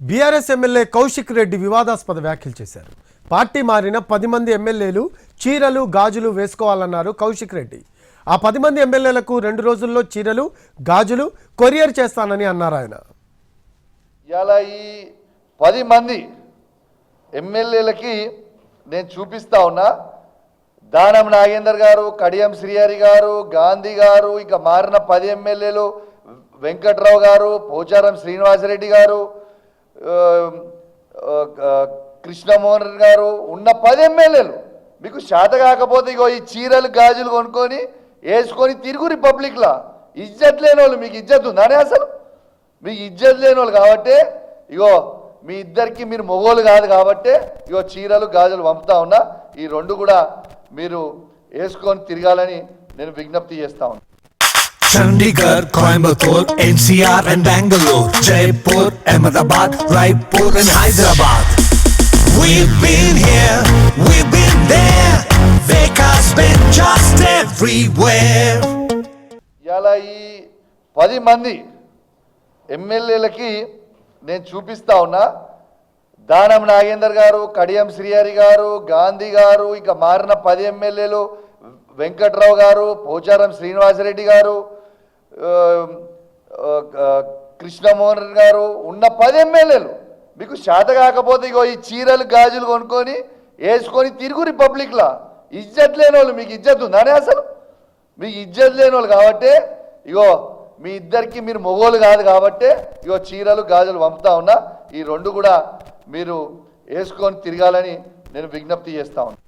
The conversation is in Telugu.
బీఆర్ఎస్ ఎమ్మెల్యే కౌశిక్ రెడ్డి వివాదాస్పద వ్యాఖ్యలు చేశారు. పార్టీ మారిన పది మంది ఎమ్మెల్యేలు చీరలు గాజులు వేసుకోవాలన్నారు కౌశిక్ రెడ్డి. ఆ పది మంది ఎమ్మెల్యేలకు రెండు రోజుల్లో చీరలు గాజులు కొరియర్ చేస్తానని అన్నారు ఆయన. ఇలా ఈ పది మంది ఎమ్మెల్యేలకి నేను చూపిస్తా ఉన్నా. దానం నాగేందర్ గారు కడియం శ్రీహరి గారు గాంధీ గారు ఇక మారిన పది ఎమ్మెల్యేలు వెంకట్రావు గారు పోచారం శ్రీనివాసరెడ్డి గారు కృష్ణమోహన్ రెడ్డి గారు ఉన్న పది ఎమ్మెల్యేలు. మీకు శాత కాకపోతే ఇగో ఈ చీరలు గాజులు కొనుక్కొని వేసుకొని తిరుగు రిపబ్లిక్లా ఇజ్జత్ లేని వాళ్ళు మీకు ఇజ్జత్ ఉందానే అసలు? మీకు ఇజ్జత్ లేని వాళ్ళు కాబట్టి ఇగో మీ ఇద్దరికి మీరు మొగోలు కాదు కాబట్టి ఇగో చీరలు గాజులు పంపుతా ఉన్నా. ఈ రెండు కూడా మీరు వేసుకొని తిరగాలని నేను విజ్ఞప్తి చేస్తా ఉన్నా. Chandigarh, Coimbatore, NCR and Bangalore, Jaipur, Ahmedabad, Raipur and Hyderabad. We've been here, we've been there. Vekas been just everywhere. ఇలా ఈ పది మంది ఎమ్మెల్యేలకి నేను చూపిస్తా ఉన్నా దానం నాగేందర్ గారు కడియం శ్రీహరి గారు గాంధీ గారు ఇక మారిన పది ఎమ్మెల్యేలు వెంకట్రావు గారు పోచారం శ్రీనివాసరెడ్డి గారు ఆ, ఆ, ఆ, కృష్ణమోహన్ గారు ఉన్న పది ఎమ్మెల్యేలు. మీకు శాత కాకపోతే ఇగో ఈ చీరలు గాజులు కొనుక్కొని వేసుకొని తిరుగు రిపబ్లిక్లా ఇజ్జత్ లేని వాళ్ళు మీకు ఇజ్జత్ ఉందానే అసలు? మీకు ఇజ్జత్ లేని వాళ్ళు కాబట్టి ఇగో మీ ఇద్దరికి మీరు మొగోలు కాదు కాబట్టి ఇగో చీరలు గాజులు పంపుతా ఉన్నా. ఈ రెండు కూడా మీరు వేసుకొని తిరగాలని నేను విజ్ఞప్తి చేస్తా ఉన్నా.